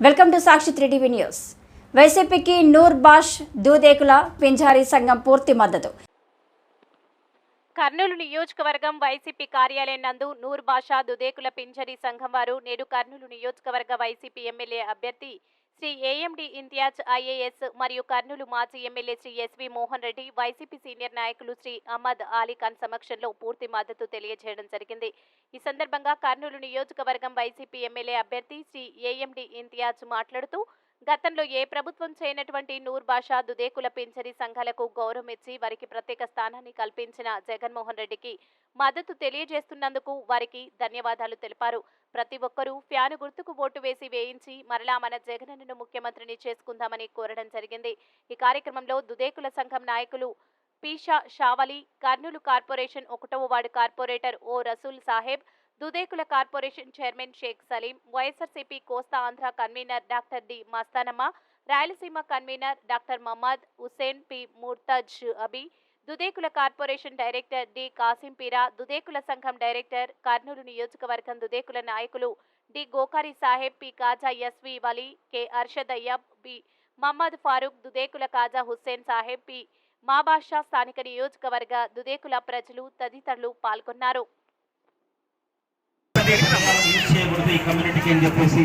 Welcome to Sakshi three TV news. వైసీపీకి Noor Bosch Dudekula పింజారీ సంఘం పూర్తి మద్దతు. కర్నూలు నియోజకవర్గం వైసీపీ కార్యాలయం నందు నూర్ బాషా దుదేకుల పింజరీ సంఘం వారు నేడు కర్నూలు నియోజకవర్గ వైసీపీ ఎమ్మెల్యే అభ్యర్థి శ్రీ ఏఎండి ఇంతియాజ్ ఐఏఎస్ మరియు కర్నూలు మాజీ MLA Shri SV Mohan Reddy YCP senior నాయకులు శ్రీ అహ్మద్ అలీ ఖాన్ సమక్షంలో పూర్తి మద్దతు తెలియజేయడం జరిగింది. ఈ సందర్భంగా కర్నూలు నియోజకవర్గం వైసీపీ ఎమ్మెల్యే అభ్యర్థి శ్రీ ఏఎండి ఇంతియాజ్ మాట్లాడుతూ గతంలో ఏ ప్రభుత్వం చేయనటువంటి నూర్ బాషా దుదేకుల పింఛరి సంఘాలకు గౌరవం ఇచ్చి వారికి ప్రత్యేక స్థానాన్ని కల్పించిన జగన్మోహన్ రెడ్డికి మద్దతు తెలియజేస్తున్నందుకు వారికి ధన్యవాదాలు తెలిపారు. ప్రతి ఒక్కరూ ఫ్యాను గుర్తుకు ఓటు వేసి వేయించి మరలా మన జగనన్నను ముఖ్యమంత్రిని చేసుకుందామని కోరడం జరిగింది. ఈ కార్యక్రమంలో దుదేకుల సంఘం నాయకులు పీషా షావలి కర్నూలు కార్పొరేషన్ ఒకటవ ward corporator O Rasool Saheb Dudekula corporation chairman Sheikh Saleem YSRCP Kosta Andhra convener doctor D Mastanamma Rayalaseema convener doctor Mohammed Hussain P Murtaz Abi Dudekula corporation director D. Kasimpeera Dudekula సంఘం director Kurnool నియోజకవర్గం దుదేకుల నాయకులు D. Gokari Saheb P. Kaja SV Vali K. Arshad Ayyub B. Mohammed Farooq Dudekula Kaja Hussain Saheb P. Mabasha స్థానిక నియోజకవర్గ దుదేకుల ప్రజలు తదితరులు పాల్గొన్నారు. ఈ కమ్యూనిటీకి అని చెప్పేసి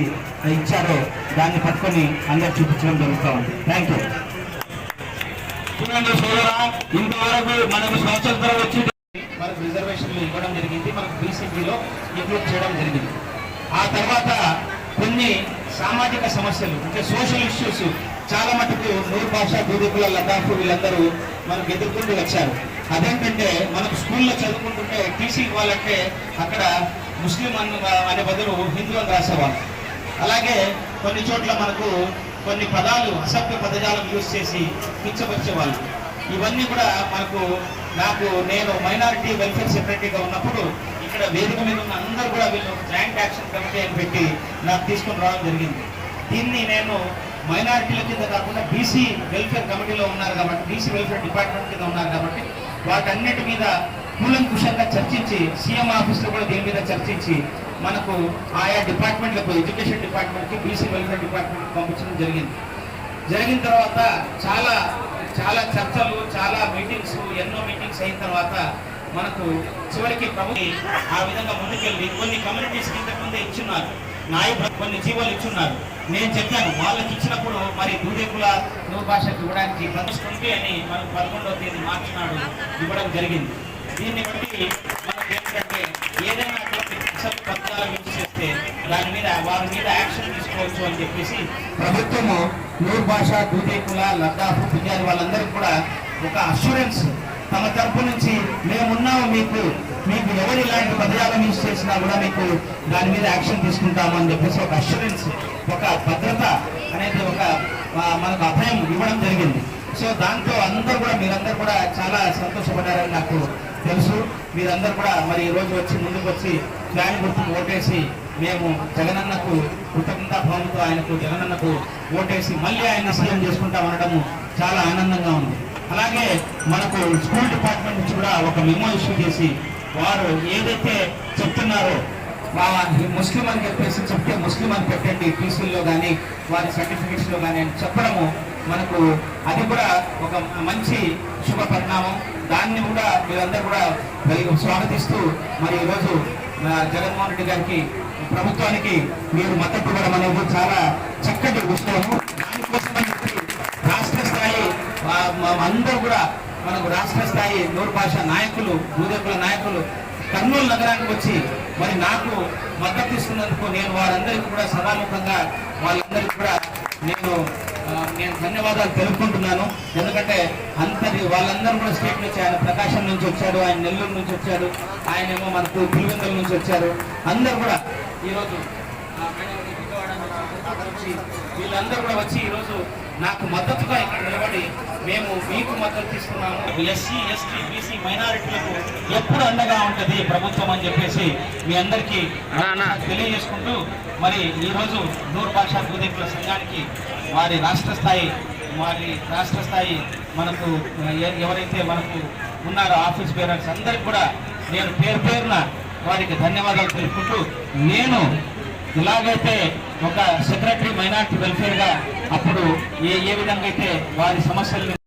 ఇచ్చారో దాన్ని పట్టుకొని అందరు చూపించడం జరుగుతూ ఉంది. థ్యాంక్ యూ చూడండి సోదరా ఇంతవరకు మనకు స్వతంత్రం వచ్చి మనకు రిజర్వేషన్లు ఇవ్వడం జరిగింది మనకు బీసీపీలో ఇంక్లూడ్ చేయడం జరిగింది. ఆ తర్వాత కొన్ని సామాజిక సమస్యలు అంటే సోషల్ ఇష్యూస్ చాలా మటుకు నూరు భాష దూదికుల లదాఫ్ వీళ్ళందరూ మనకు ఎదుర్కొంటూ వచ్చారు. అదేంటంటే మనకు స్కూల్లో చదువుకుంటుంటే టీసీ ఇవ్వాలంటే అక్కడ ముస్లిం అన్న అనే బదులు హిందూ అని రాసేవాళ్ళు. అలాగే కొన్ని చోట్ల మనకు కొన్ని పదాలు అసభ్య పదజాలం యూజ్ చేసి కించపరిచేవాళ్ళు. ఇవన్నీ కూడా మనకు నాకు నేను మైనారిటీ వెల్ఫేర్ సెక్రటరీగా ఉన్నప్పుడు ఇక్కడ వేదిక మీద ఉన్న అందరూ కూడా వీళ్ళు జాయింట్ యాక్షన్ కమిటీ అని పెట్టి నాకు తీసుకుని రావడం జరిగింది. దీన్ని నేను మైనారిటీల కింద కాకుండా బీసీ వెల్ఫేర్ కమిటీలో ఉన్నారు కాబట్టి బీసీ వెల్ఫేర్ డిపార్ట్మెంట్ కింద ఉన్నారు కాబట్టి వాటన్నిటి మీద కూలంకుషంగా చర్చించి సీఎం ఆఫీస్లో కూడా దీని మీద చర్చించి మనకు ఆయా డిపార్ట్మెంట్లకు ఎడ్యుకేషన్ డిపార్ట్మెంట్కి బీసీ వెల్ఫేర్ డిపార్ట్మెంట్కి పంపించడం జరిగింది. జరిగిన తర్వాత చాలా చాలా చర్చలు చాలా మీటింగ్స్ ఎన్నో మీటింగ్స్ అయిన తర్వాత మనకు చివరికి ప్రభుత్వం ఆ విధంగా ముందుకెళ్ళి కొన్ని కమ్యూనిటీస్ కింద ముందే ఇచ్చున్నారు. నాయకులు కొన్ని జీవోలు ఇచ్చున్నారు. నేను చెప్పాను వాళ్ళకి ఇచ్చినప్పుడు మరి దూదేకుల తెలుగు భాషకు ఇవ్వడానికి ప్రదర్శిస్తుంది అని మనకు పదకొండవ తేదీ మార్చి నాడు ఇవ్వడం జరిగింది. దీన్ని బట్టి మనకు ఏంటంటే ఏదైనా వాట్సాప్ పత్రాలు చేస్తే దాని మీద వారి మీద యాక్షన్ తీసుకోవచ్చు అని చెప్పేసి ప్రభుత్వము నూర్ భాష దూదేకుల లద్దాఫ్ పిజారి వాళ్ళందరికీ కూడా ఒక అష్యూరెన్స్ తమ తరపు నుంచి మేమున్నాము మీకు మీకు ఎవరు ఇలాంటి పదజాలం యూజ్ చేసినా కూడా మీకు దాని మీద యాక్షన్ తీసుకుంటాము అని చెప్పేసి ఒక అష్యూరెన్స్ ఒక భద్రత అనేది ఒక మనకు అభయం ఇవ్వడం జరిగింది. సో దాంతో అందరూ కూడా మీరందరూ కూడా చాలా సంతోషపడ్డారని నాకు తెలుసు. మీరందరూ కూడా మరి ఈ రోజు వచ్చి ముందుకు వచ్చి ఫ్యాన్ గుర్తుకు ఓటేసి మేము జగనన్నకు కృతజ్ఞతా భావంతో ఆయనకు జగనన్నకు ఓటేసి మళ్ళీ ఆయన సీఎం చేసుకుంటాం అనడము చాలా ఆనందంగా ఉంది. అలాగే మనకు స్కూల్ డిపార్ట్మెంట్ నుంచి కూడా ఒక మెమో ఇష్యూ చేసి వారు ఏదైతే చెప్తున్నారో మా ముస్లిం అని చెప్పేసి చెప్తే ముస్లిం అని పెట్టండి టీసీల్లో కానీ వారి సర్టిఫికేట్స్లో కానీ అని చెప్పడము మనకు అది కూడా ఒక మంచి శుభ పరిణామం దాన్ని కూడా మీరందరూ కూడా స్వాగతిస్తూ మరి ఈరోజు జగన్మోహన్ రెడ్డి గారికి ప్రభుత్వానికి మీరు మద్దతు ఇవ్వడం అనేది చాలా చక్కటి విషయము. దానికోసమని చెప్పి రాష్ట్ర స్థాయి అందరూ కూడా మనకు రాష్ట్ర స్థాయి నూరు భాష నాయకులు భూదేవుల నాయకులు కర్నూలు నగరానికి వచ్చి మరి నాకు మద్దతు ఇస్తున్నందుకు నేను వారందరికీ కూడా సభాముఖంగా వాళ్ళందరికీ కూడా నేను నేను ధన్యవాదాలు తెలుపుకుంటున్నాను. ఎందుకంటే అంతటి వాళ్ళందరూ కూడా స్టేట్ నుంచి ఆయన ప్రకాశం నుంచి వచ్చాడు ఆయన నెల్లూరు నుంచి వచ్చాడు ఆయన ఏమో మనకు పులివెందుల నుంచి వచ్చారు. అందరూ కూడా ఈరోజు వీళ్ళందరూ కూడా వచ్చి ఈరోజు నాకు మద్దతుగా ఇక్కడ నిలబడి మేము మీకు మద్దతు తీసుకున్నాము ఎస్సీ ఎస్టీ బీసీ మైనారిటీలకు ఎప్పుడు అండగా ఉంటుంది ప్రభుత్వం అని చెప్పేసి మీ అందరికీ తెలియజేసుకుంటూ మరి ఈరోజు నూరు భాషా భూదేకుల సంఘానికి వారి రాష్ట్ర స్థాయి వారి రాష్ట్ర స్థాయి మనకు ఎవరైతే మనకు ఉన్నారో ఆఫీస్ బేరర్స్ అందరికి కూడా నేను పేరు పేరున వారికి ధన్యవాదాలు తెలుపుకుంటూ నేను ఇలాగైతే ఒక సెక్రటరీ మైనార్టీ వెల్ఫేర్గా అప్పుడు ఏ ఏ విధంగా అయితే వారి సమస్యల్ని